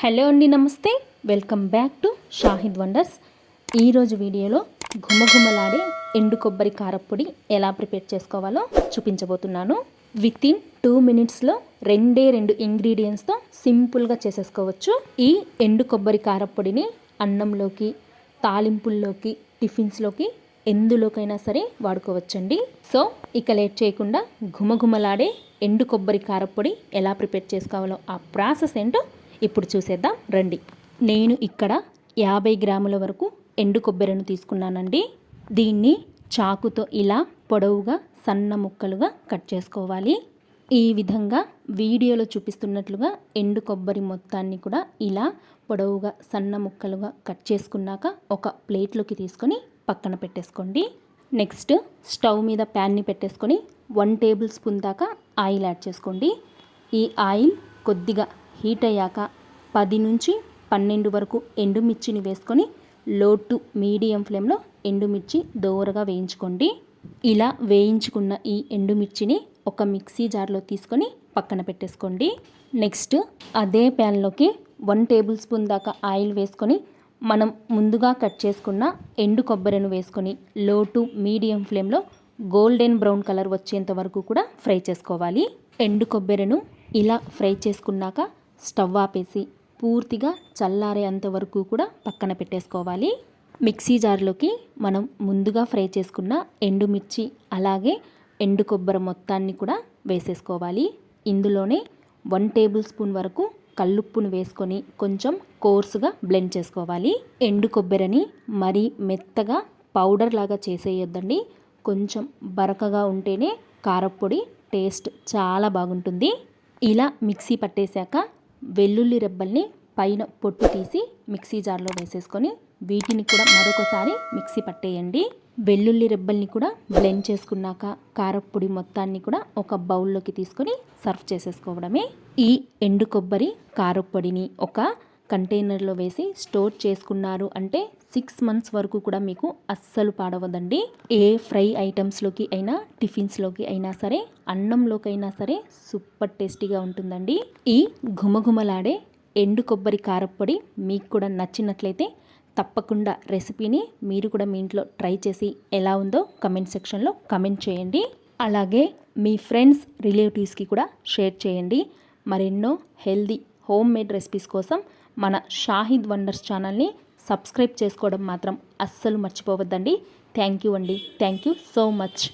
Hello అండి నమస్తే. Welcome back to Shahid wonders. ఈరోజు వీడియోలో ఘుమఘుమలాడే ఎండు కొబ్బరి కారప్పొడి ఎలా ప్రిపేర్ చేసుకోవాలో చూపించబోతున్నాను. విత్ ఇన్ టూ మినిట్స్లో రెండే రెండు ఇంగ్రీడియంట్స్తో సింపుల్గా చేసేసుకోవచ్చు. ఈ ఎండు కొబ్బరి కారప్పొడిని అన్నంలోకి తాలింపుల్లోకి టిఫిన్స్లోకి ఎందులోకైనా సరే వాడుకోవచ్చండి. సో ఇక లేట్ చేయకుండా ఘుమఘుమలాడే ఎండు కొబ్బరి కారప్పొడి ఎలా ప్రిపేర్ చేసుకోవాలో ఆ ప్రాసెస్ ఏంటో ఇప్పుడు చూసేద్దాం రండి. నేను ఇక్కడ యాభై గ్రాముల వరకు ఎండు కొబ్బరిని తీసుకున్నానండి. దీన్ని చాకుతో ఇలా పొడవుగా సన్న ముక్కలుగా కట్ చేసుకోవాలి. ఈ విధంగా వీడియోలో చూపిస్తున్నట్లుగా ఎండు కొబ్బరి మొత్తాన్ని కూడా ఇలా పొడవుగా సన్న ముక్కలుగా కట్ చేసుకున్నాక ఒక ప్లేట్లోకి తీసుకొని పక్కన పెట్టేసుకోండి. నెక్స్ట్ స్టవ్ మీద ప్యాన్ని పెట్టేసుకొని వన్ టేబుల్ స్పూన్ దాకా ఆయిల్ యాడ్ చేసుకోండి. ఈ ఆయిల్ కొద్దిగా హీట్ అయ్యాక పది నుంచి పన్నెండు వరకు ఎండుమిర్చిని వేసుకొని లో టు మీడియం ఫ్లేమ్లో ఎండుమిర్చి దోరగా వేయించుకోండి. ఇలా వేయించుకున్న ఈ ఎండుమిర్చిని ఒక మిక్సీ జార్లో తీసుకొని పక్కన పెట్టేసుకోండి. నెక్స్ట్ అదే ప్యాన్లోకి వన్ టేబుల్ స్పూన్ దాకా ఆయిల్ వేసుకొని మనం ముందుగా కట్ చేసుకున్న ఎండు కొబ్బరిని వేసుకొని లో టు మీడియం ఫ్లేమ్లో గోల్డెన్ బ్రౌన్ కలర్ వచ్చేంత వరకు కూడా ఫ్రై చేసుకోవాలి. ఎండు కొబ్బరిను ఇలా ఫ్రై చేసుకున్నాక స్టవ్ ఆపేసి పూర్తిగా చల్లారేంత వరకు కూడా పక్కన పెట్టేసుకోవాలి. మిక్సీ జార్లోకి మనం ముందుగా ఫ్రై చేసుకున్న ఎండుమిర్చి అలాగే ఎండు కొబ్బరి మొత్తాన్ని కూడా వేసేసుకోవాలి. ఇందులోనే వన్ టేబుల్ స్పూన్ వరకు కల్లుప్పును వేసుకొని కొంచెం కోర్సుగా బ్లెండ్ చేసుకోవాలి. ఎండు కొబ్బరిని మరీ మెత్తగా పౌడర్ లాగా చేసేయొద్దండి. కొంచెం బరకగా ఉంటేనే కారప్పొడి టేస్ట్ చాలా బాగుంటుంది. ఇలా మిక్సీ పట్టేశాక వెల్లుల్లి రెబ్బల్ని పైన పొట్టు తీసి మిక్సీ జార్లో వేసేసుకొని వీటిని కూడా మరొకసారి మిక్సీ పట్టేయండి. వెల్లుల్లి రెబ్బల్ని కూడా బ్లెండ్ చేసుకున్నాక కారప్పొడి మొత్తాన్ని కూడా ఒక బౌల్లోకి తీసుకొని సర్వ్ చేసేసుకోవడమే. ఈ ఎండు కొబ్బరి కారప్పొడిని ఒక కంటైనర్లో వేసి స్టోర్ చేసుకున్నారు. అంటే సిక్స్ మంత్స్ వరకు కూడా మీకు అస్సలు పాడవదండి. ఏ ఫ్రై ఐటమ్స్లోకి అయినా టిఫిన్స్లోకి అయినా సరే అన్నంలోకైనా సరే సూపర్ టేస్టీగా ఉంటుందండి. ఈ ఘుమఘుమలాడే ఎండు కొబ్బరి కారప్పొడి మీకు కూడా నచ్చినట్లయితే తప్పకుండా రెసిపీని మీరు కూడా మీ ఇంట్లో ట్రై చేసి ఎలా ఉందో కమెంట్ సెక్షన్లో కమెంట్ చేయండి. అలాగే మీ ఫ్రెండ్స్ రిలేటివ్స్కి కూడా షేర్ చేయండి. మరెన్నో హెల్దీ హోమ్ మేడ్ రెసిపీస్ కోసం మన షాహిద్ వండర్స్ ఛానల్ని సబ్స్క్రైబ్ చేసుకోవడం మాత్రం అస్సలు మర్చిపోవద్దండి. థ్యాంక్ యూ అండి. Thank you so much.